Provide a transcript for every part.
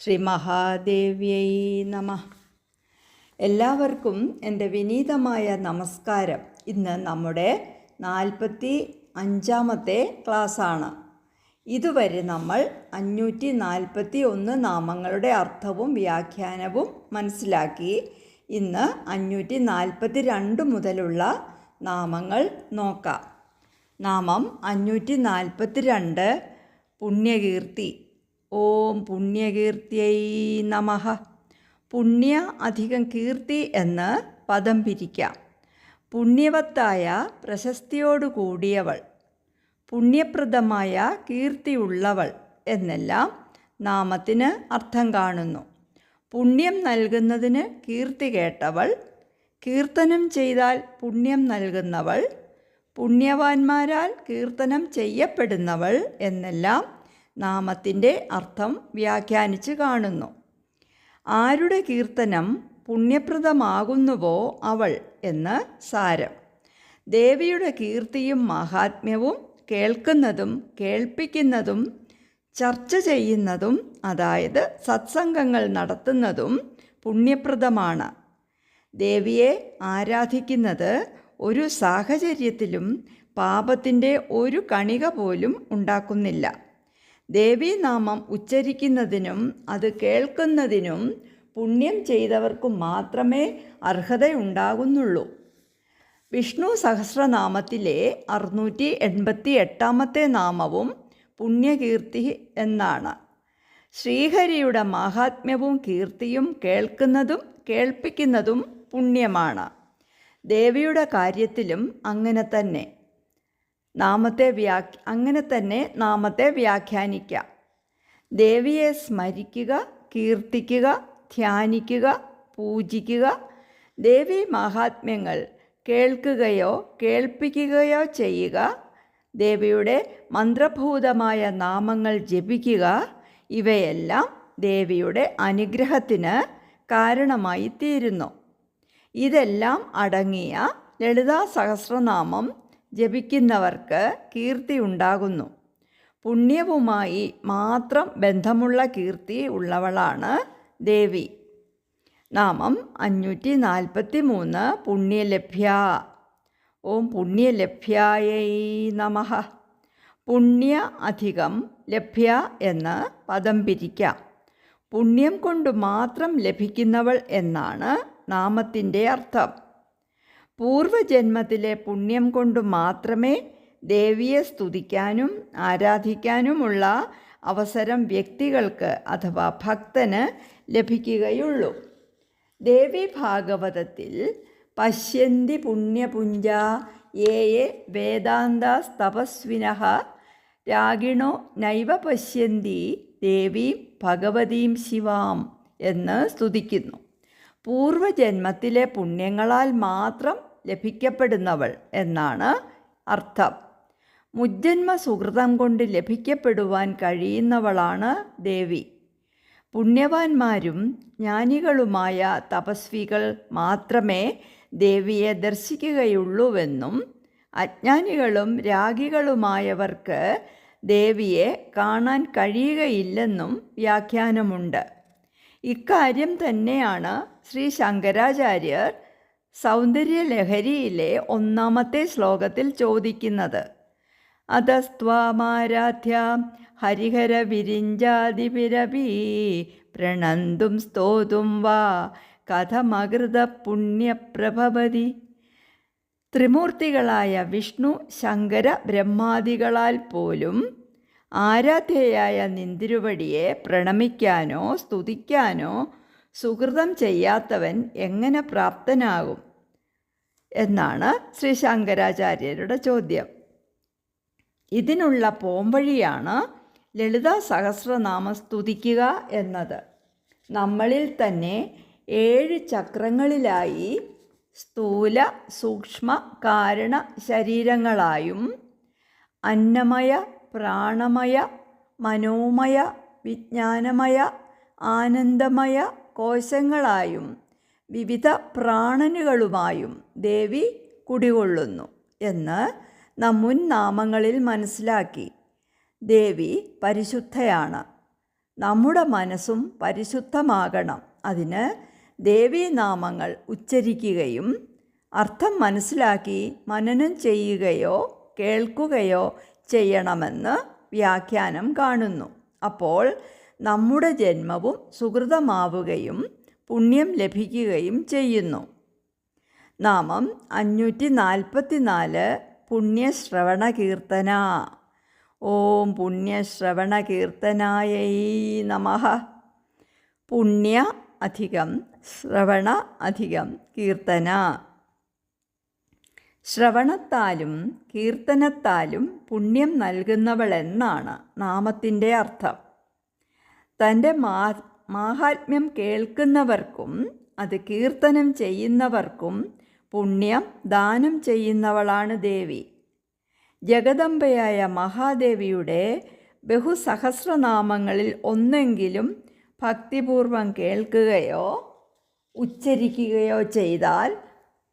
ശ്രീ മഹാദേവ്യൈ നമ. എല്ലാവർക്കും എന്റെ വിനീതമായ നമസ്കാരം. ഇന്ന് നമ്മുടെ നാൽപ്പത്തി അഞ്ചാമത്തെ ക്ലാസ്സാണ്. ഇതുവരെ നമ്മൾ അഞ്ഞൂറ്റി നാൽപ്പത്തി ഒന്ന് നാമങ്ങളുടെ അർത്ഥവും വ്യാഖ്യാനവും മനസ്സിലാക്കി ഇന്ന് അഞ്ഞൂറ്റി നാൽപ്പത്തി രണ്ട് മുതലുള്ള നാമങ്ങൾ നോക്കാം. നാമം അഞ്ഞൂറ്റി നാൽപ്പത്തി രണ്ട് പുണ്യകീർത്തി. ഓം പുണ്യകീർത്തിയൈ നമഃ. പുണ്യ അധികം കീർത്തി എന്ന് പദം പിരിക്കാം. പുണ്യവത്തായ പ്രശസ്തിയോടുകൂടിയവൾ പുണ്യപ്രദമായ കീർത്തിയുള്ളവൾ എന്നെല്ലാം നാമത്തിന് അർത്ഥം കാണുന്നു. പുണ്യം നൽകുന്നതിന് കീർത്തി കേട്ടവൾ കീർത്തനം ചെയ്താൽ പുണ്യം നൽകുന്നവൾ പുണ്യവാന്മാരാൽ കീർത്തനം ചെയ്യപ്പെടുന്നവൾ എന്നെല്ലാം നാമത്തിന്റെ അർത്ഥം വ്യാഖ്യാനിച്ച് കാണുന്നു. ആരുടെ കീർത്തനം പുണ്യപ്രദമാകുന്നുവോ അവൾ എന്ന് സാരം. ദേവിയുടെ കീർത്തിയും മഹാത്മ്യവും കേൾക്കുന്നതും കേൾപ്പിക്കുന്നതും ചർച്ച ചെയ്യുന്നതും അതായത് സത്സംഗങ്ങൾ നടത്തുന്നതും പുണ്യപ്രദമാണ്. ദേവിയെ ആരാധിക്കുന്നത് ഒരു സാഹചര്യത്തിലും പാപത്തിന്റെ ഒരു കണിക പോലും ഉണ്ടാക്കുന്നില്ല. ദേവീനാമം ഉച്ചരിക്കുന്നതിനും അത് കേൾക്കുന്നതിനും പുണ്യം ചെയ്തവർക്ക് മാത്രമേ അർഹതയുണ്ടാകുന്നുള്ളൂ. വിഷ്ണു സഹസ്രനാമത്തിലെ അറുന്നൂറ്റി എൺപത്തി എട്ടാമത്തെ നാമവും പുണ്യകീർത്തി എന്നാണ്. ശ്രീഹരിയുടെ മാഹാത്മ്യവും കീർത്തിയും കേൾക്കുന്നതും കേൾപ്പിക്കുന്നതും പുണ്യമാണ്. ദേവിയുടെ കാര്യത്തിലും അങ്ങനെ തന്നെ. നാമത്തെ വ്യാഖ്യ അങ്ങനെ തന്നെ നാമത്തെ വ്യാഖ്യാനിക്കാം. ദേവിയെ സ്മരിക്കുക കീർത്തിക്കുക ധ്യാനിക്കുക പൂജിക്കുക. ദേവി മഹാത്മ്യങ്ങൾ കേൾക്കുകയോ കേൾപ്പിക്കുകയോ ചെയ്യുക. ദേവിയുടെ മന്ത്രഭൂതമായ നാമങ്ങൾ ജപിക്കുക. ഇവയെല്ലാം ദേവിയുടെ അനുഗ്രഹത്തിന് കാരണമായി തീരുന്നു ഇതെല്ലാം അടങ്ങിയ ലളിതാ സഹസ്രനാമം ജപിക്കുന്നവർക്ക് കീർത്തി ഉണ്ടാകുന്നു. പുണ്യവുമായി മാത്രം ബന്ധമുള്ള കീർത്തി ഉള്ളവളാണ് ദേവി. നാമം അഞ്ഞൂറ്റി നാൽപ്പത്തി മൂന്ന് പുണ്യലഭ്യ. ഓം പുണ്യലഭ്യായൈ നമ. പുണ്യ അധികം ലഭ്യ എന്ന് പദം പിരിക്കാം. പുണ്യം കൊണ്ട് മാത്രം ലഭിക്കുന്നവൾ എന്നാണ് നാമത്തിന്റെ അർത്ഥം. പൂർവജന്മത്തിലെ പുണ്യം കൊണ്ട് മാത്രമേ ദേവിയെ സ്തുതിക്കാനും ആരാധിക്കാനുമുള്ള അവസരം വ്യക്തികൾക്ക് അഥവാ ഭക്തന് ലഭിക്കുകയുള്ളൂ. ദേവി ഭാഗവതത്തിൽ പശ്യന്തി പുണ്യപുഞ്ച ഏ വേദാന്തസ്തപസ്വിന രാഗിണോ നൈവ പശ്യന്തി ദേവീം ഭഗവതീം ശിവാം എന്ന് സ്തുതിക്കുന്നു. പൂർവജന്മത്തിലെ പുണ്യങ്ങളാൽ മാത്രം ലഭിക്കപ്പെടുന്നവൾ എന്നാണ് അർത്ഥം. മുജ്ജന്മ സുഹൃതം കൊണ്ട് ലഭിക്കപ്പെടുവാൻ കഴിയുന്നവളാണ് ദേവി. പുണ്യവാന്മാരും ജ്ഞാനികളുമായ തപസ്വികൾ മാത്രമേ ദേവിയെ ദർശിക്കുകയുള്ളൂവെന്നും അജ്ഞാനികളും രാഗികളുമായവർക്ക് ദേവിയെ കാണാൻ കഴിയുകയില്ലെന്നും വ്യാഖ്യാനമുണ്ട്. ഇക്കാര്യം തന്നെയാണ് ശ്രീ ശങ്കരാചാര്യർ സൗന്ദര്യലഹരിയിലെ ഒന്നാമത്തെ ശ്ലോകത്തിൽ ചോദിക്കുന്നത് അധസ്ത്വാമാരാധ്യ ഹരിഹര വിരിഞ്ചാതിപിരവി പ്രണന്തും സ്തോതും വാ കഥമകൃത പുണ്യപ്രഭവതി. ത്രിമൂർത്തികളായ വിഷ്ണു ശങ്കര ബ്രഹ്മാദികളാൽ പോലും ആരാധ്യയായ നിന്തിരുവടിയെ പ്രണമിക്കാനോ സ്തുതിക്കാനോ സുഹൃതം ചെയ്യാത്തവൻ എങ്ങനെ പ്രാപ്തനാകും എന്നാണ് ശ്രീ ശങ്കരാചാര്യരുടെ ചോദ്യം. ഇതിനുള്ള പോംവഴിയാണ് ലളിതാ സഹസ്രനാമ സ്തുതിക്കുക എന്നത്. നമ്മളിൽ തന്നെ ഏഴ് ചക്രങ്ങളിലായി സ്ഥൂല സൂക്ഷ്മ കാരണ ശരീരങ്ങളായും അന്നമയ പ്രാണമയ മനോമയ വിജ്ഞാനമയ ആനന്ദമയ കോശങ്ങളായും വിവിധ പ്രാണനുകളുമായും ദേവി കുടികൊള്ളുന്നു എന്ന് നാം മുൻ നാമങ്ങളിൽ മനസ്സിലാക്കി. ദേവി പരിശുദ്ധയാണ്. നമ്മുടെ മനസ്സും പരിശുദ്ധമാകണം. അതിന് ദേവീനാമങ്ങൾ ഉച്ചരിക്കുകയും അർത്ഥം മനസ്സിലാക്കി മനനം ചെയ്യുകയോ കേൾക്കുകയോ ചെയ്യണമെന്ന് വ്യാഖ്യാനം കാണുന്നു. അപ്പോൾ നമ്മുടെ ജന്മവും സുഹൃതമാവുകയും പുണ്യം ലഭിക്കുകയും ചെയ്യുന്നു. നാമം അഞ്ഞൂറ്റി നാൽപ്പത്തി നാല് പുണ്യശ്രവണ കീർത്തന ഓം പുണ്യശ്രവണ കീർത്തനായൈ നമ. പുണ്യ അധികം ശ്രവണ അധികം കീർത്തന. ശ്രവണത്താലും കീർത്തനത്താലും പുണ്യം നൽകുന്നവളെന്നാണ് നാമത്തിന്റെ അർത്ഥം. തന്റെ മാ മാഹാത്മ്യം കേൾക്കുന്നവർക്കും അത് കീർത്തനം ചെയ്യുന്നവർക്കും പുണ്യം ദാനം ചെയ്യുന്നവളാണ് ദേവി. ജഗദംബയായ മഹാദേവിയുടെ ബഹുസഹസ്രനാമങ്ങളിൽ ഒന്നെങ്കിലും ഭക്തിപൂർവം കേൾക്കുകയോ ഉച്ചരിക്കുകയോ ചെയ്താൽ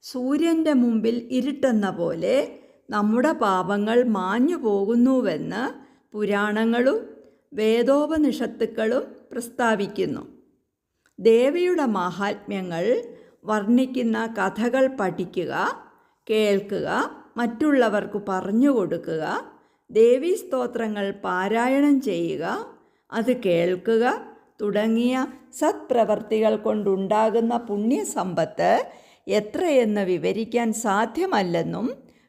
സൂര്യന്റെ മുമ്പിൽ ഇരുട്ടെന്ന പോലെ നമ്മുടെ പാപങ്ങൾ മാഞ്ഞു പോകുന്നുവെന്ന് പുരാണങ്ങളും വേദോപനിഷത്തുക്കളും പ്രസ്താവിക്കുന്നു. ദേവിയുടെ മാഹാത്മ്യങ്ങൾ വർണിക്കുന്ന കഥകൾ പഠിക്കുക കേൾക്കുക മറ്റുള്ളവർക്ക് പറഞ്ഞു കൊടുക്കുക ദേവീ സ്തോത്രങ്ങൾ പാരായണം ചെയ്യുക അത് കേൾക്കുക തുടങ്ങിയ സത്പ്രവർത്തികൾ കൊണ്ടുണ്ടാകുന്ന പുണ്യസമ്പത്ത് എത്രയെന്ന് വിവരിക്കാൻ സാധ്യമല്ലെന്നും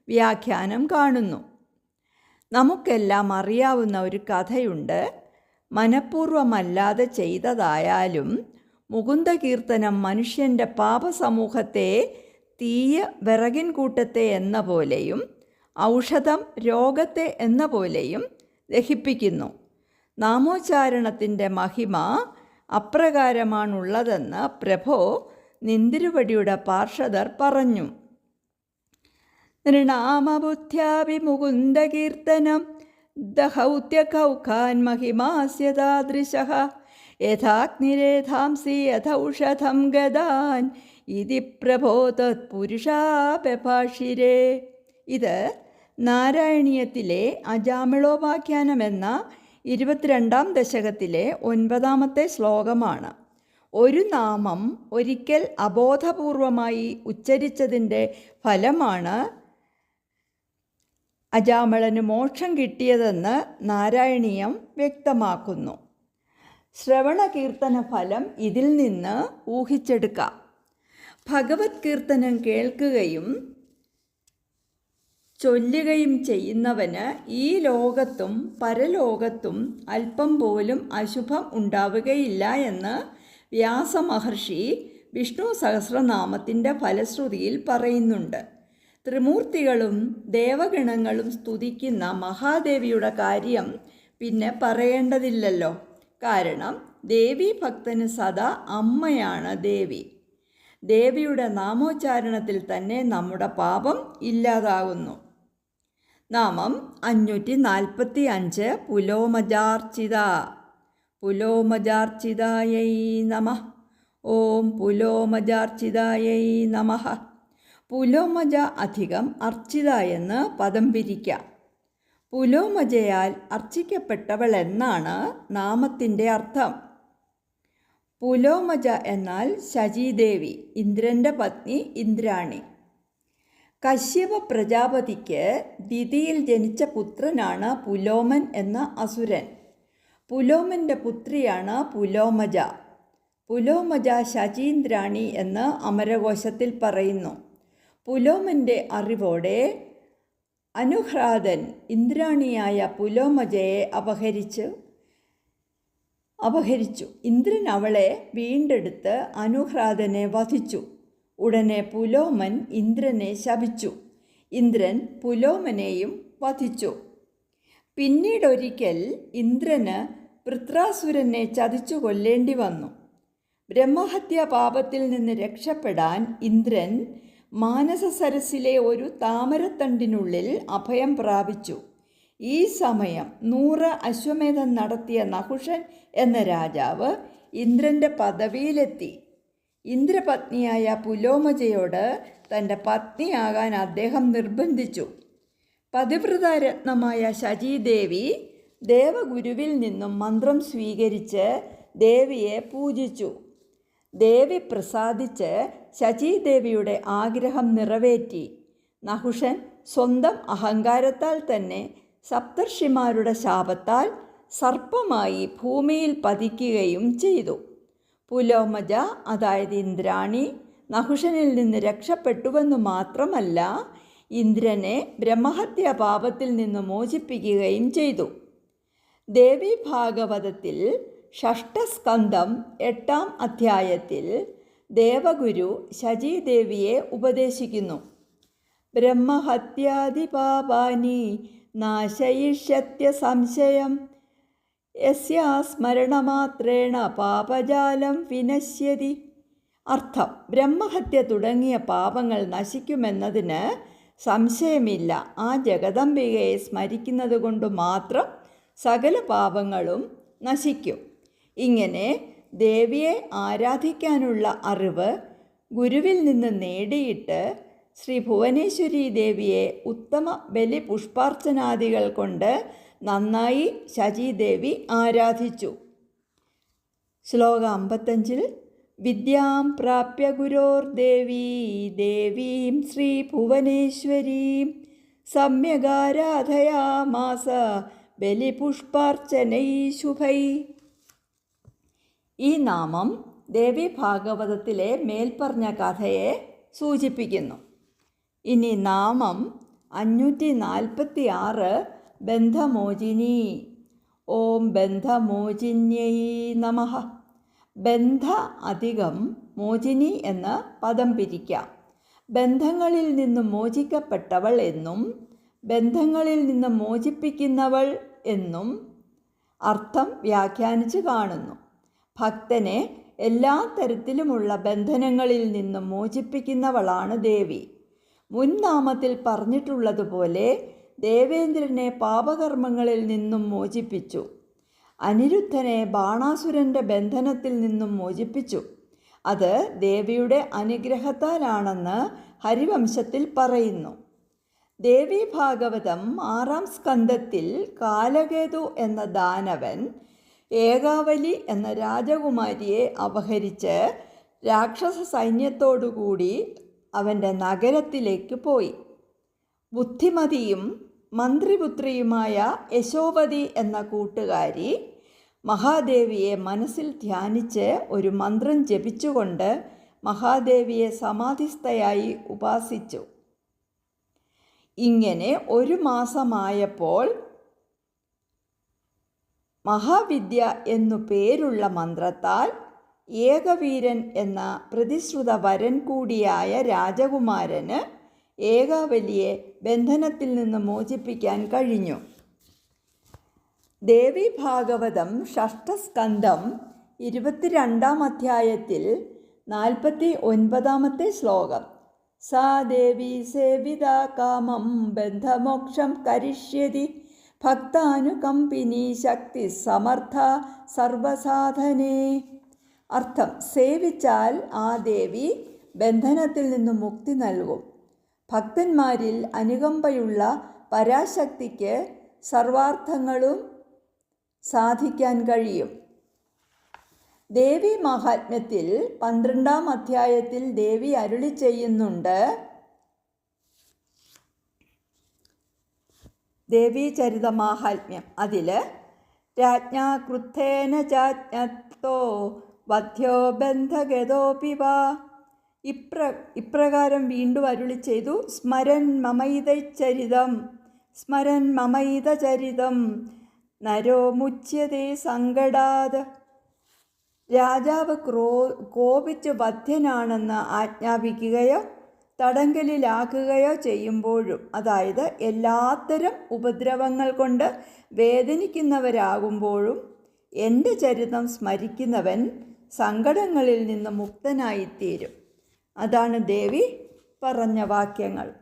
വ്യാഖ്യാനം കാണുന്നു. നമുക്കെല്ലാം അറിയാവുന്ന ഒരു കഥയുണ്ട്. മനഃപൂർവമല്ലാതെ ചെയ്തതായാലും മുകുന്ദകീർത്തനം മനുഷ്യന്റെ പാപസമൂഹത്തെ തീയ വിറകിൻ കൂട്ടത്തെ എന്ന പോലെയും ഔഷധം രോഗത്തെ എന്ന പോലെയും ദഹിപ്പിക്കുന്നു. നാമോച്ചാരണത്തിന്റെ മഹിമ അപ്രകാരമാണുള്ളതെന്ന് പ്രഭോ നിന്തിരുവടിയുടെ പാർഷദർ പറഞ്ഞു. നൃണാമബുദ്ധ്യാഭിമുകുന്ദകീർത്തനം ദഹൗത്യകൗഖാൻ മഹിമാസ്യതാദൃശ. യഥാഗ്നിരേധാംസി യഥൗഷധം ഗതാൻ ഇതി പ്രഭോ തത്പുരുഷാപഭാഷിരേ. ഇത് നാരായണീയത്തിലെ അജാമിളോപാഖ്യാനം എന്ന ഇരുപത്തിരണ്ടാം ദശകത്തിലെ ഒൻപതാമത്തെ ശ്ലോകമാണ്. ഒരു നാമം ഒരിക്കൽ അബോധപൂർവമായി ഉച്ചരിച്ചതിന്റെ ഫലമാണ് അജാമളന് മോക്ഷം കിട്ടിയതെന്ന് നാരായണീയം വ്യക്തമാക്കുന്നു. ശ്രവണ കീർത്തന ഫലം ഇതിൽ നിന്ന് ഊഹിച്ചെടുക്കാം. ഭഗവത് കീർത്തനം കേൾക്കുകയും ചൊല്ലുകയും ചെയ്യുന്നവന് ഈ ലോകത്തും പരലോകത്തും അല്പം പോലും അശുഭം ഉണ്ടാവുകയില്ല എന്ന് വ്യാസമഹർഷി വിഷ്ണു സഹസ്രനാമത്തിന്റെ ഫലശ്രുതിയിൽ പറയുന്നുണ്ട്. ത്രിമൂർത്തികളും ദേവഗണങ്ങളും സ്തുതിക്കുന്ന മഹാദേവിയുടെ കാര്യം പിന്നെ പറയേണ്ടതില്ലല്ലോ. കാരണം ദേവി ഭക്തന് സദാ അമ്മയാണ് ദേവി. ദേവിയുടെ നാമോച്ചാരണത്തിൽ തന്നെ നമ്മുടെ പാപം ഇല്ലാതാകുന്നു. നാമം അഞ്ഞൂറ്റി നാൽപ്പത്തി അഞ്ച് പുലോമജാർച്ചിത. പുലോമജാർച്ചിതായൈ നമ. ഓം പുലോമജാർച്ചിതായൈ നമ. പുലോമജ അധികം അർച്ചിത എന്ന് പദം പിരിക്കാം. പുലോമജയാൽ അർച്ചിക്കപ്പെട്ടവൾ എന്നാണ് നാമത്തിന്റെ അർത്ഥം. പുലോമജ എന്നാൽ ശചീദേവി ഇന്ദ്രന്റെ പത്നി ഇന്ദ്രാണി. കശ്യപ പ്രജാപതിക്ക് ദിതിയിൽ ജനിച്ച പുത്രനാണ് പുലോമൻ എന്ന അസുരൻ. പുലോമന്റെ പുത്രിയാണ് പുലോമജ. പുലോമജ ശചീന്ദ്രാണി എന്ന് അമരകോശത്തിൽ പറയുന്നു. പുലോമന്റെ അറിവോടെ അനുഹ്രാദൻ ഇന്ദ്രാണിയായ പുലോമജയെ അപഹരിച്ച് അപഹരിച്ചു. ഇന്ദ്രൻ അവളെ വീണ്ടെടുത്ത് അനുഹ്രാദനെ വധിച്ചു. ഉടനെ പുലോമൻ ഇന്ദ്രനെ ശപിച്ചു. ഇന്ദ്രൻ പുലോമനെയും വധിച്ചു. പിന്നീടൊരിക്കൽ ഇന്ദ്രന് വൃത്രാസുരനെ ചതിച്ചു കൊല്ലേണ്ടി വന്നു ബ്രഹ്മഹത്യാ പാപത്തിൽ നിന്ന് രക്ഷപ്പെടാൻ ഇന്ദ്രൻ മാനസ സരസിലെ ഒരു താമരത്തണ്ടിനുള്ളിൽ അഭയം പ്രാപിച്ചു. ഈ സമയം നൂറ് അശ്വമേധം നടത്തിയ നഹുഷൻ എന്ന രാജാവ് ഇന്ദ്രന്റെ പദവിയിലെത്തി. ഇന്ദ്രപത്നിയായ പുലോമജയോട് തന്റെ പത്നിയാകാൻ അദ്ദേഹം നിർബന്ധിച്ചു. പതിവ്രത രത്നമായ ശചീദേവി ദേവഗുരുവിൽ നിന്നും മന്ത്രം സ്വീകരിച്ച് ദേവിയെ പൂജിച്ചു. ദേവി പ്രസാദിച്ച് ശചീദേവിയുടെ ആഗ്രഹം നിറവേറ്റി. നഹുഷൻ സ്വന്തം അഹങ്കാരത്താൽ തന്നെ സപ്തർഷിമാരുടെ ശാപത്താൽ സർപ്പമായി ഭൂമിയിൽ പതിക്കുകയും ചെയ്തു. പുലോമജ അതായത് ഇന്ദ്രാണി നഹുഷനിൽ നിന്ന് രക്ഷപ്പെട്ടുവെന്നു മാത്രമല്ല ഇന്ദ്രനെ ബ്രഹ്മഹത്യ പാപത്തിൽ നിന്ന് മോചിപ്പിക്കുകയും ചെയ്തു. ദേവി ഭാഗവതത്തിൽ ഷഷ്ടസ്കന്ധം എട്ടാം അധ്യായത്തിൽ ദേവഗുരു ശചീദേവിയെ ഉപദേശിക്കുന്നു. ബ്രഹ്മഹത്യാദിപാപാനി നാശയിഷ്യത്യ സംശയം യസ്യാ സ്മരണമാത്രേണ പാപജാലം വിനശ്യതി. അർത്ഥം ബ്രഹ്മഹത്യ തുടങ്ങിയ പാപങ്ങൾ നശിക്കുമെന്നതിന് സംശയമില്ല. ആ ജഗദംബികയെ സ്മരിക്കുന്നത് കൊണ്ട് മാത്രം സകല പാപങ്ങളും നശിക്കും. ഇങ്ങനെ ദേവിയെ ആരാധിക്കാനുള്ള അറിവ് ഗുരുവിൽ നിന്ന് നേടിയിട്ട് ശ്രീ ഭുവനേശ്വരി ദേവിയെ ഉത്തമ ബലി പുഷ്പാർച്ചനാദികൾ കൊണ്ട് നന്നായി ശചീദേവി ആരാധിച്ചു. ശ്ലോക അമ്പത്തഞ്ചിൽ വിദ്യാം പ്രാപ്യ ഗുരോർ ദേവീ ദേവീം ശ്രീ ഭുവനേശ്വരീം സമ്യഗാരാധയാമാസ ബലിപുഷ്പാർച്ചനൈ ശുഭൈ. ഈ നാമം ദേവി ഭാഗവതത്തിലെ മേൽപ്പറഞ്ഞ കഥയെ സൂചിപ്പിക്കുന്നു. ഇനി നാമം അഞ്ഞൂറ്റി നാൽപ്പത്തി ആറ് ബന്ധമോചിനി. ഓം ബന്ധമോചിന്യൈ നമഃ. ബന്ധ അധികം മോചിനി എന്ന് പദം പിരിക്കാം. ബന്ധങ്ങളിൽ നിന്ന് മോചിക്കപ്പെട്ടവൾ എന്നും ബന്ധങ്ങളിൽ നിന്ന് മോചിപ്പിക്കുന്നവൾ എന്നും അർത്ഥം വ്യാഖ്യാനിച്ച് കാണുന്നു. ഭക്തനെ എല്ലാ തരത്തിലുമുള്ള ബന്ധനങ്ങളിൽ നിന്നും മോചിപ്പിക്കുന്നവളാണ് ദേവി. മുൻ നാമത്തിൽ പറഞ്ഞിട്ടുള്ളതുപോലെ ദേവേന്ദ്രനെ പാപകർമ്മങ്ങളിൽ നിന്നും മോചിപ്പിച്ചു. അനിരുദ്ധനെ ബാണാസുരന്റെ ബന്ധനത്തിൽ നിന്നും മോചിപ്പിച്ചു. അത് ദേവിയുടെ അനുഗ്രഹത്താലാണെന്ന് ഹരിവംശത്തിൽ പറയുന്നു. ദേവി ഭാഗവതം ആറാം സ്കന്ധത്തിൽ കാലകേതു എന്ന ദാനവൻ ഏകാവലി എന്ന രാജകുമാരിയെ അപഹരിച്ച് രാക്ഷസ സൈന്യത്തോടുകൂടി അവന്റെ നഗരത്തിലേക്ക് പോയി. ബുദ്ധിമതിയും മന്ത്രിപുത്രിയുമായ യശോപതി എന്ന കൂട്ടുകാരി മഹാദേവിയെ മനസ്സിൽ ധ്യാനിച്ച് ഒരു മന്ത്രം ജപിച്ചുകൊണ്ട് മഹാദേവിയെ സമാധിസ്ഥയായി ഉപാസിച്ചു. ഇങ്ങനെ ഒരു മാസമായപ്പോൾ മഹാവിദ്യ എന്നു പേരുള്ള മന്ത്രത്താൽ ഏകവീരൻ എന്ന പ്രതിശ്രുത വരൻ കൂടിയായ രാജകുമാരന് ഏകാവലിയെ ബന്ധനത്തിൽ നിന്ന് മോചിപ്പിക്കാൻ കഴിഞ്ഞു. ദേവി ഭാഗവതം ഷഷ്ടസ്കന്ധം ഇരുപത്തിരണ്ടാം അധ്യായത്തിൽ നാൽപ്പത്തി ഒൻപതാമത്തെ ശ്ലോകം. സാ ദേവി സേവിത കാമം ബന്ധമോക്ഷം കരിഷ്യതി ഭക്താനുകമ്പിനി ശക്തി സമർത്ഥ സർവസാധനേ. അർത്ഥം സേവിച്ചാൽ ആ ദേവി ബന്ധനത്തിൽ നിന്നും മുക്തി നൽകും. ഭക്തന്മാരിൽ അനുകമ്പയുള്ള പരാശക്തിക്ക് സർവാർത്ഥങ്ങളും സാധിക്കാൻ കഴിയും. ദേവി മഹാത്മ്യത്തിൽ പന്ത്രണ്ടാം അധ്യായത്തിൽ ദേവി അരുളി ചെയ്യുന്നുണ്ട് ദേവീചരിതമാഹാത്മ്യം അതിൽ രാജ്ഞാ ക്രുദ്ധേന ചാജ്ഞത്തോ വധ്യോ ബന്ധഗതോപി വാ. ഇപ്ര ഇപ്രകാരം വീണ്ടും അരുളി ചെയ്തു സ്മരൻ മമൈതചരിതം സ്മരൻ മമൈതചരിതം നരോ മുച്യതേ സങ്കടാത്. രാജാവ് ക്രോ കോപിച്ച് വധ്യനാണെന്ന് ആജ്ഞാപിക്കുകയോ തടങ്കലിലാക്കുകയോ ചെയ്യുമ്പോഴും അതായത് എല്ലാത്തരം ഉപദ്രവങ്ങൾ കൊണ്ട് വേദനിക്കുന്നവരാകുമ്പോഴും എന്റെ ചരിതം സ്മരിക്കുന്നവൻ സങ്കടങ്ങളിൽ നിന്ന് മുക്തനായിത്തീരും. അതാണ് ദേവി പറഞ്ഞ വാക്യങ്ങൾ.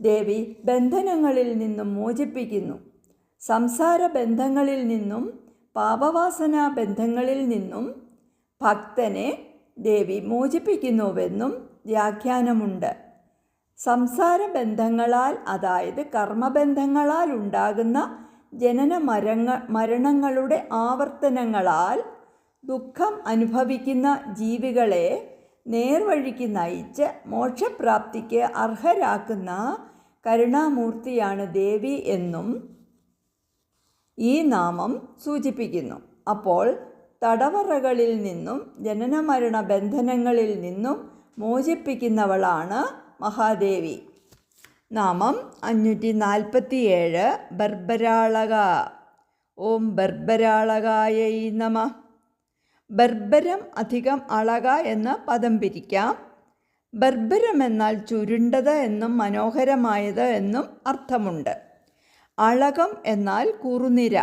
ദേവി ബന്ധനങ്ങളിൽ നിന്നും മോചിപ്പിക്കുന്നു. സംസാര ബന്ധങ്ങളിൽ നിന്നും പാപവാസനാ ബന്ധങ്ങളിൽ നിന്നും ഭക്തനെ ദേവി മോചിപ്പിക്കുന്നുവെന്നും വ്യാഖ്യാനമുണ്ട്. സംസാര ബന്ധങ്ങളാൽ അതായത് കർമ്മബന്ധങ്ങളാൽ ഉണ്ടാകുന്ന ജനന മരങ്ങ മരണങ്ങളുടെ ആവർത്തനങ്ങളാൽ ദുഃഖം അനുഭവിക്കുന്ന ജീവികളെ നേർവഴിക്ക് നയിച്ച് മോക്ഷപ്രാപ്തിക്ക് അർഹരാക്കുന്ന കരുണാമൂർത്തിയാണ് ദേവി എന്നും ഈ നാമം സൂചിപ്പിക്കുന്നു. അപ്പോൾ തടവറകളിൽ നിന്നും ജനനമരണ ബന്ധനങ്ങളിൽ നിന്നും മോചിപ്പിക്കുന്നവളാണ് മഹാദേവി. നാമം അഞ്ഞൂറ്റി നാൽപ്പത്തിയേഴ് ബർബരാളക. ഓം ബർബരാളകായൈ നമ. ബർബരം അധികം അളക എന്ന് പദം പിരിക്കാം. ബർബരം എന്നാൽ ചുരുണ്ടത് എന്നും മനോഹരമായത് എന്നും അർത്ഥമുണ്ട്. അളകം എന്നാൽ കുറുനിര.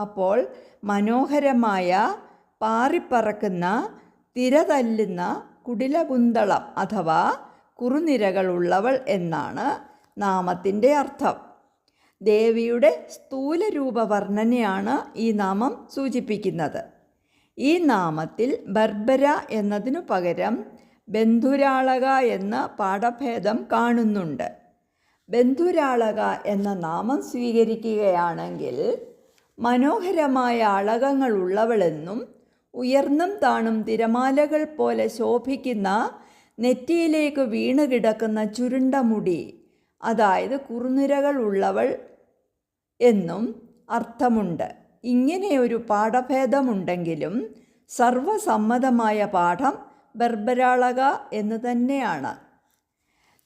അപ്പോൾ മനോഹരമായ പാറിപ്പറക്കുന്ന തിരതല്ലുന്ന കുടിലകുന്തളം അഥവാ കുറുനിരകളുള്ളവൾ എന്നാണ് നാമത്തിന്റെ അർത്ഥം. ദേവിയുടെ സ്ഥൂലരൂപവർണനയാണ് ഈ നാമം സൂചിപ്പിക്കുന്നത്. ഈ നാമത്തിൽ ബർബര എന്നതിനു പകരം ബന്ധുരാളക എന്ന പാഠഭേദം കാണുന്നുണ്ട്. ബന്ധുരാളക എന്ന നാമം സ്വീകരിക്കുകയാണെങ്കിൽ മനോഹരമായ അളകങ്ങളുള്ളവളെന്നും ഉയർന്നും താണും തിരമാലകൾ പോലെ ശോഭിക്കുന്ന നെറ്റിയിലേക്ക് വീണ് കിടക്കുന്ന ചുരുണ്ട മുടി. അതായത് കുറുനിരകൾ ഉള്ളവൾ എന്നും അർത്ഥമുണ്ട്. ഇങ്ങനെ ഒരു പാഠഭേദമുണ്ടെങ്കിലും സർവസമ്മതമായ പാഠം ബർബരാളക എന്ന് തന്നെയാണ്.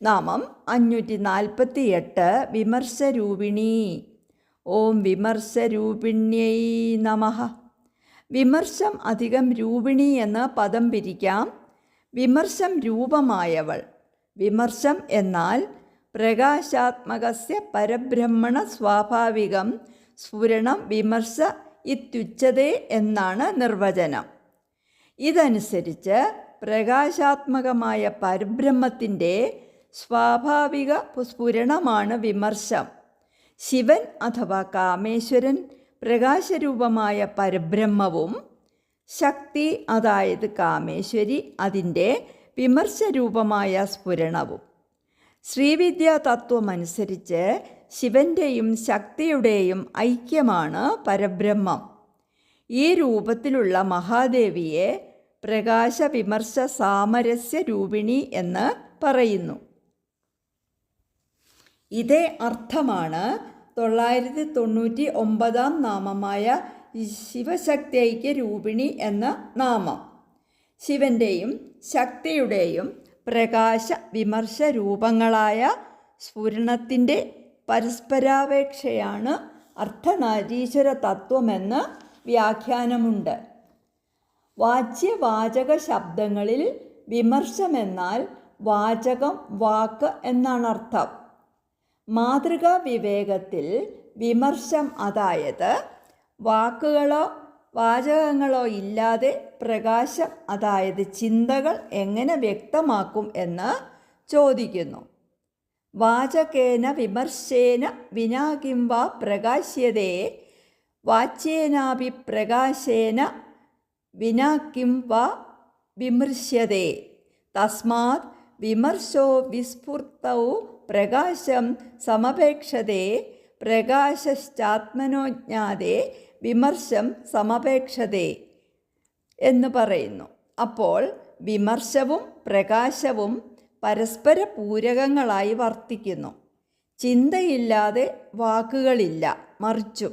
നാമം അഞ്ഞൂറ്റി നാൽപ്പത്തി എട്ട് വിമർശരൂപിണി. ഓം വിമർശരൂപിണ്യൈ നമഃ. വിമർശം അധികം രൂപിണി എന്ന പദം പിരിക്കാം. വിമർശം രൂപമായവൾ. വിമർശം എന്നാൽ പ്രകാശാത്മകസ്യ പരബ്രഹ്മണ സ്വാഭാവികം. സ്ഫുരണം വിമർശ ഇത്യുച്ചതേ എന്നാണ് നിർവചനം. ഇതനുസരിച്ച് പ്രകാശാത്മകമായ പരബ്രഹ്മത്തിന്റെ സ്വാഭാവിക സ്ഫുരണമാണ് വിമർശം. ശിവൻ അഥവാ കാമേശ്വരൻ പ്രകാശരൂപമായ പരബ്രഹ്മവും ശക്തി അതായത് കാമേശ്വരി അതിന്റെ വിമർശരൂപമായ സ്ഫുരണവും. ശ്രീവിദ്യാ തത്വമനുസരിച്ച് ശിവന്റെയും ശക്തിയുടെയും ഐക്യമാണ് പരബ്രഹ്മം. ഈ രൂപത്തിലുള്ള മഹാദേവിയെ പ്രകാശ വിമർശ സാമരസ്യ രൂപിണി എന്ന് പറയുന്നു. ഇതേ അർത്ഥമാണ് തൊള്ളായിരത്തി തൊണ്ണൂറ്റി ഒമ്പതാം നാമമായ ശിവശക്തിക്ക് രൂപിണി എന്ന നാമം. ശിവന്റെയും ശക്തിയുടെയും പ്രകാശ വിമർശ രൂപങ്ങളായ സ്ഫുരണത്തിന്റെ പരസ്പരാപേക്ഷയാണ് അർത്ഥനാരീശ്വര തത്വമെന്ന് വ്യാഖ്യാനമുണ്ട്. വാച്യവാചക ശബ്ദങ്ങളിൽ വിമർശമെന്നാൽ വാചകം വാക്ക് എന്നാണ് അർത്ഥം മാതൃകാ വിവേകത്തിൽ വിമർശം അതായത് വാക്കുകളോ വാചകങ്ങളോ ഇല്ലാതെ പ്രകാശം അതായത് ചിന്തകൾ എങ്ങനെ വ്യക്തമാക്കും എന്ന് ചോദിക്കുന്നു. വാചകേന വിമർശേന വിനാ കിംവ പ്രകാശ്യതേ വാച്യേനാപി പ്രകാശേന വിനാകിം വാ വിമൃശ്യതേ തസ്മാത് വിമർശോ വിസ്ഫുർത്തൗ പ്രകാശം സമപേക്ഷതേ പ്രകാശശ്ചാത്മനോജ്ഞാതെ വിമർശം സമപേക്ഷതേ എന്ന് പറയുന്നു. അപ്പോൾ വിമർശവും പ്രകാശവും പരസ്പര പൂരകങ്ങളായി വർത്തിക്കുന്നു. ചിന്തയില്ലാതെ വാക്കുകളില്ല മറിച്ചും.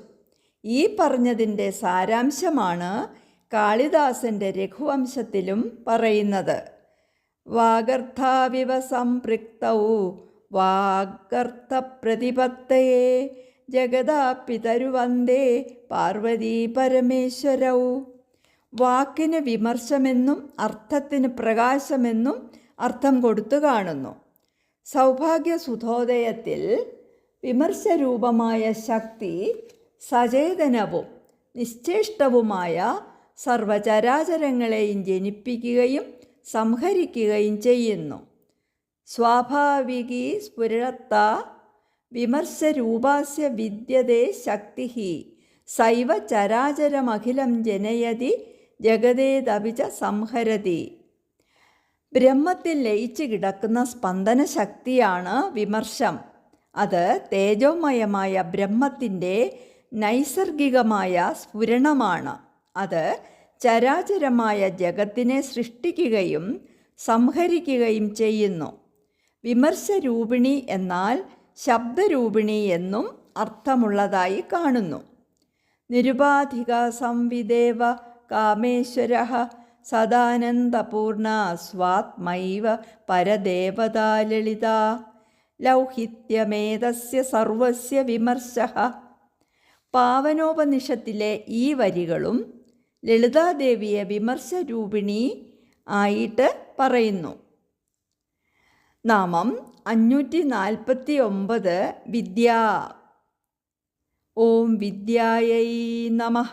ഈ പറഞ്ഞതിന്റെ സാരാംശമാണ് കാളിദാസന്റെ രഘുവംശത്തിലും പറയുന്നത്. വാഗർഥാവിവ സംപൃക്തൗ വാഗർത്ഥപ്രതിപത്തയേ ജഗതാ പാർവതീ പാർവതി പരമേശ്വരൗ. വാക്കിന് വിമർശമെന്നും അർത്ഥത്തിന് പ്രകാശമെന്നും അർത്ഥം കൊടുത്തു കാണുന്നു. സൗഭാഗ്യ സുധോദയത്തിൽ വിമർശരൂപമായ ശക്തി സചേതനവും നിശ്ചേഷ്ടവുമായ സർവചരാചരങ്ങളെയും ജനിപ്പിക്കുകയും സംഹരിക്കുകയും ചെയ്യുന്നു. സ്വാഭാവികി സ്ഫുരത്ത വിമർശരൂപാസ്യ വിദ്യതേ ശക്തി സൈവ ചരാചരമഖിലം ജനയതി ജഗതേതപിച്ച സംഹരതി. ബ്രഹ്മത്തിൽ ലയിച്ചു കിടക്കുന്ന സ്പന്ദന ശക്തിയാണ് വിമർശം. അത് തേജോമയമായ ബ്രഹ്മത്തിന്റെ നൈസർഗികമായ സ്ഫുരണമാണ്. അത് ചരാചരമായ ജഗത്തിനെ സൃഷ്ടിക്കുകയും സംഹരിക്കുകയും ചെയ്യുന്നു. വിമർശരൂപിണി എന്നാൽ ശബ്ദരൂപിണി എന്നും അർത്ഥമുള്ളതായി കാണുന്നു. നിരുപാധിക സംവിദേവ കാമേശ്വര സദാനന്ദപൂർണ സ്വാത്മൈവ പരദേവതാലളിത ലൗഹിത്യമേതസ്യ സർവസ്യ വിമർശ. പാവനോപനിഷത്തിലെ ഈ വരികളും ലളിതാദേവിയെ വിമർശരൂപിണി ആയിട്ട് പറയുന്നു. നാമം അഞ്ഞൂറ്റി നാൽപ്പത്തി ഒമ്പത് വിദ്യ. ഓം വിദ്യായൈ നമ.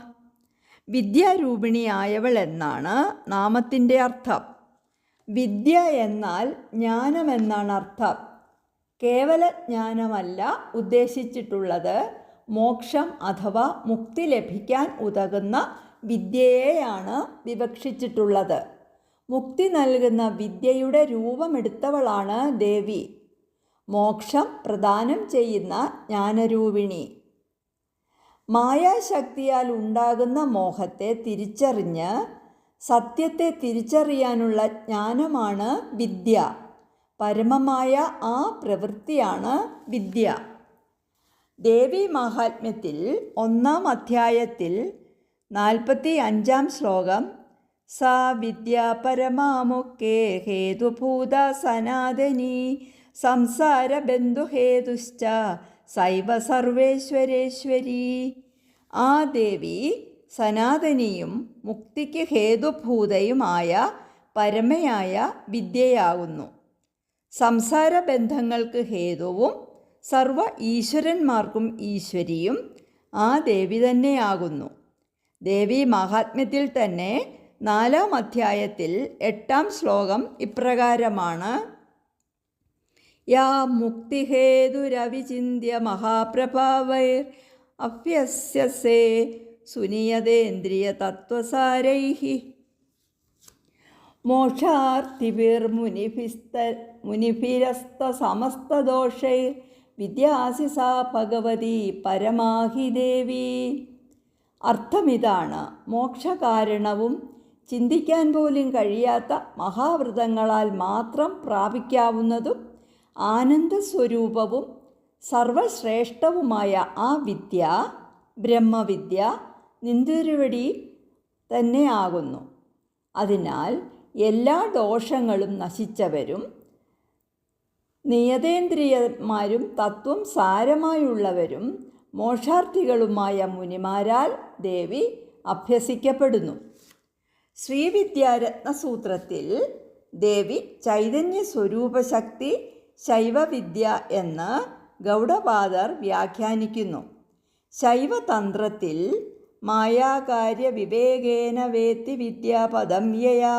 വിദ്യാരൂപിണിയായവൾ എന്നാണ് നാമത്തിന്റെ അർത്ഥം. വിദ്യ എന്നാൽ ജ്ഞാനമെന്നാണ് അർത്ഥം. കേവല ജ്ഞാനമല്ല ഉദ്ദേശിച്ചിട്ടുള്ളത് മോക്ഷം അഥവാ മുക്തി ലഭിക്കാൻ ഉതകുന്ന വിദ്യയെയാണ് വിവക്ഷിച്ചിട്ടുള്ളത്. മുക്തി നൽകുന്ന വിദ്യയുടെ രൂപമെടുത്തവളാണ് ദേവി. മോക്ഷം പ്രദാനം ചെയ്യുന്ന ജ്ഞാനരൂപിണി. മായാശക്തിയാൽ ഉണ്ടാകുന്ന മോഹത്തെ തിരിച്ചറിഞ്ഞ് സത്യത്തെ തിരിച്ചറിയാനുള്ള ജ്ഞാനമാണ് വിദ്യ. പരമമായ ആ പ്രവൃത്തിയാണ് വിദ്യ. ദേവി മഹാത്മ്യത്തിൽ ഒന്നാം അധ്യായത്തിൽ നാൽപ്പത്തി അഞ്ചാം ശ്ലോകം സാ വിദ്യ പരമാമുക്കേ ഹേതുഭൂത സനാതനി സംസാര ബന്ധുഹേതുശ്ച സൈവ സർവേശ്വരേശ്വരി. ആ ദേവി സനാതനിയും മുക്തിക്ക് ഹേതുഭൂതയുമായ പരമയായ വിദ്യയാകുന്നു. സംസാര ബന്ധങ്ങൾക്ക് ഹേതുവും സർവ ഈശ്വരന്മാർക്കും ഈശ്വരിയും ആ ദേവി തന്നെയാകുന്നു. ദേവി മഹാത്മ്യത്തിൽ തന്നെ നാലാം അധ്യായത്തിൽ എട്ടാം ശ്ലോകം ഇപ്രകാരമാണ്. യാ മുക്തിഹേതുരവിചിന്യ മഹാപ്രഭാവൈർ അഭ്യസ്യസേ സുനിയതേന്ദ്രിയ തത്വസാരൈः മുനിഭിരസ്ത സമസ്തദോഷൈർ വിദ്യാസി സാ ഭഗവതി പരമാഹി ദേവി. അർത്ഥമിതാണ് മോക്ഷകാരണവും ചിന്തിക്കാൻ പോലും കഴിയാത്ത മഹാവ്രതങ്ങളാൽ മാത്രം പ്രാപിക്കാവുന്നതും ആനന്ദസ്വരൂപവും സർവശ്രേഷ്ഠവുമായ ആ വിദ്യ ബ്രഹ്മവിദ്യ നിന്തിരുവടി തന്നെയാകുന്നു അതിനാൽ എല്ലാ ദോഷങ്ങളും നശിച്ചവരും നിയതേന്ദ്രിയന്മാരും തത്വം സാരമായുള്ളവരും മോക്ഷാർത്ഥികളുമായ മുനിമാരാൽ ദേവി അഭ്യസിക്കപ്പെടുന്നു. ശ്രീവിദ്യാരത്നസൂത്രത്തിൽ ദേവി ചൈതന്യ സ്വരൂപശക്തി ശൈവവിദ്യ എന്ന് ഗൗഡപാദർ വ്യാഖ്യാനിക്കുന്നു. ശൈവതന്ത്രത്തിൽ മായാകാര്യ വിവേകേന വേത്തി വിദ്യാപദം യയാ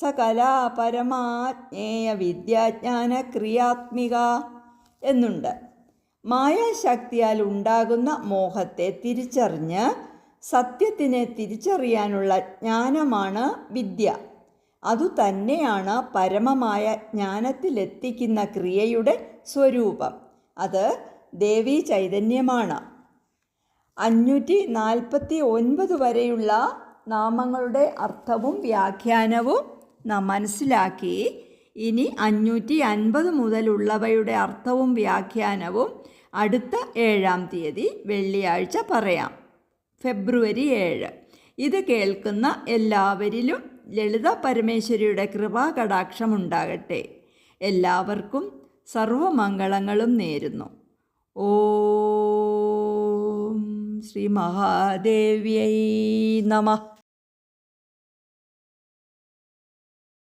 സകലാ പരമാജ്ഞേയ വിദ്യാജ്ഞാന ക്രിയാത്മിക എന്നുണ്ട്. മായാശക്തിയാൽ ഉണ്ടാകുന്ന മോഹത്തെ തിരിച്ചറിഞ്ഞ് സത്യത്തിനെ തിരിച്ചറിയാനുള്ള ജ്ഞാനമാണ് വിദ്യ. അതുതന്നെയാണ് പരമമായ ജ്ഞാനത്തിലെത്തിക്കുന്ന ക്രിയയുടെ സ്വരൂപം. അത് ദേവീ ചൈതന്യമാണ്. അഞ്ഞൂറ്റി നാൽപ്പത്തി ഒൻപത് വരെയുള്ള നാമങ്ങളുടെ അർത്ഥവും വ്യാഖ്യാനവും നാം മനസ്സിലാക്കി. ഇനി അഞ്ഞൂറ്റി അൻപത് മുതലുള്ളവയുടെ അർത്ഥവും വ്യാഖ്യാനവും അടുത്ത ഏഴാം തീയതി വെള്ളിയാഴ്ച പറയാം. ഫെബ്രുവരി ഏഴ്. ഇത് കേൾക്കുന്ന എല്ലാവരിലും ലളിത പരമേശ്വരിയുടെ കൃപാകടാക്ഷം ഉണ്ടാകട്ടെ. എല്ലാവർക്കും സർവമംഗളങ്ങളും നേരുന്നു. ഓ ശ്രീ മഹാദേവ്യൈ നമഃ.